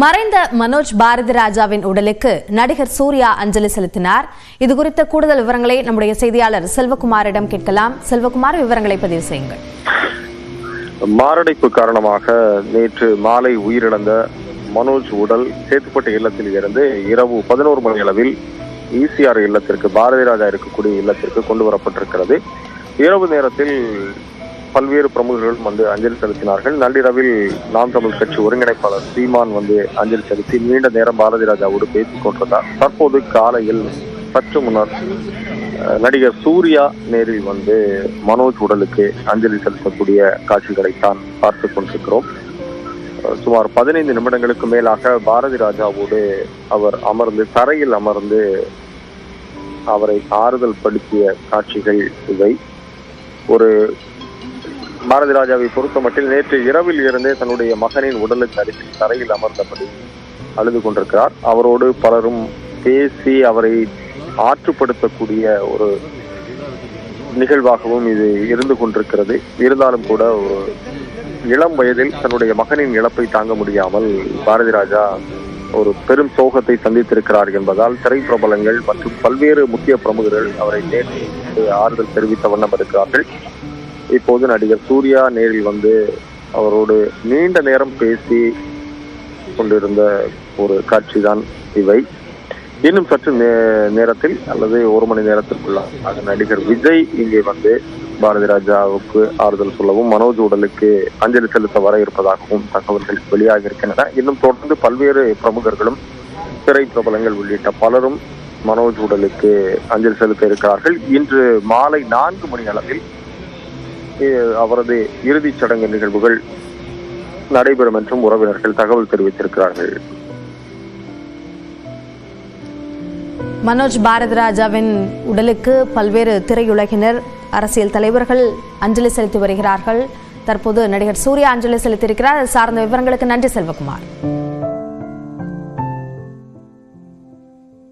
மறைந்த மனோஜ் பாரதி ராஜாவின் உடலுக்கு நடிகர் சூர்யா அஞ்சலி செலுத்தினார். இது குறித்த கூடுதல் விவரங்களை நம்முடைய செய்தியாளர் செல்வகுமாரிடம் கேட்கலாம். செல்வகுமார் விவரங்களை பதிவு செய்யுங்கள். மாரடைப்பு காரணமாக நேற்று மாலை உயிரிழந்த மனோஜ் உடல் சேத்துப்பட்டு இல்லத்தில் இருந்து இரவு பதினோரு மணி அளவில் இசிஆர் இல்லத்திற்கு பாரதி ராஜா இருக்கக்கூடிய இல்லத்திற்கு கொண்டு வரப்பட்டிருக்கிறது. இரவு நேரத்தில் பல்வேறு பிரமுகர்களும் வந்து அஞ்சலி செலுத்தினார்கள். நள்ளிரவில் நாம் தமிழ் கட்சி ஒருங்கிணைப்பாளர் சீமான் வந்து அஞ்சலி செலுத்தி நீண்ட நேரம் பாரதி ராஜாவோடு பேசிக் கொண்டிருந்தார். தற்போது காலையில் சற்று முன்னர் நடிகர் சூர்யா நேரில் வந்து மனோஜ் உடலுக்கு அஞ்சலி செலுத்தக்கூடிய காட்சிகளைத்தான் பார்த்து கொண்டிருக்கிறோம். சுமார் பதினைந்து நிமிடங்களுக்கு மேலாக பாரதி ராஜாவோடு அவர் அமர்ந்து தரையில் அமர்ந்து அவரை ஆறுதல் படுத்திய காட்சிகள் இவை. ஒரு பாரதி ராஜாவை பொறுத்த மட்டில் நேற்று இரவில் இருந்தே தன்னுடைய மகனின் உடலுக்கு அருகில் தரையில் அமர்ந்தபடி அழுது கொண்டிருக்கிறார். அவரோடு பலரும் பேசி அவரை ஆற்றுப்படுத்தக்கூடிய ஒரு நிகழ்வாகவும் இது இருந்து கொண்டிருக்கிறது. இருந்தாலும் கூட ஒரு இளம் வயதில் தன்னுடைய மகனின் இழப்பை தாங்க முடியாமல் பாரதி ராஜா ஒரு பெரும் சோகத்தை சந்தித்திருக்கிறார் என்பதால் திரைப்பிரபலங்கள் மற்றும் பல்வேறு முக்கிய பிரமுகர்கள் அவரை நேற்று ஆறுதல் தெரிவித்த வண்ணம் இருக்கிறார்கள். இப்போது நடிகர் சூர்யா நேரில் வந்து அவரோடு நீண்ட நேரம் பேசி கொண்டிருந்த ஒரு காட்சி தான் இவை. இன்னும் சற்று நே- நேரத்தில் அல்லது ஒரு மணி நேரத்திற்குள்ளாக நடிகர் விஜய் இங்கே வந்து பாரதி ராஜாவுக்கு ஆறுதல் சொல்லவும் மனோஜ் உடலுக்கு அஞ்சலி செலுத்த வர இருப்பதாகவும் தகவல்கள் வெளியாக இருக்கின்றன. இன்னும் தொடர்ந்து பல்வேறு பிரமுகர்களும் திரை பிரபலங்கள் உள்ளிட்ட பலரும் மனோஜ் உடலுக்கு அஞ்சலி செலுத்த இருக்கிறார்கள். இன்று மாலை நான்கு மணி அளவில் அவரது இறுதிச் சடங்கு நிகழ்வுகள் நடைபெறும் என்றும் உறவினர்கள் தகவல் தெரிவித்திருக்கிறார்கள். மனோஜ் பாரதிராஜாவின் உடலுக்கு பல்வேறு திரையுலகினர் அரசியல் தலைவர்கள் அஞ்சலி செலுத்தி வருகிறார்கள். தற்போது நடிகர் சூர்யா அஞ்சலி செலுத்தியிருக்கிறார். சார்ந்த விவரங்களுக்கு நன்றி செல்வகுமார்.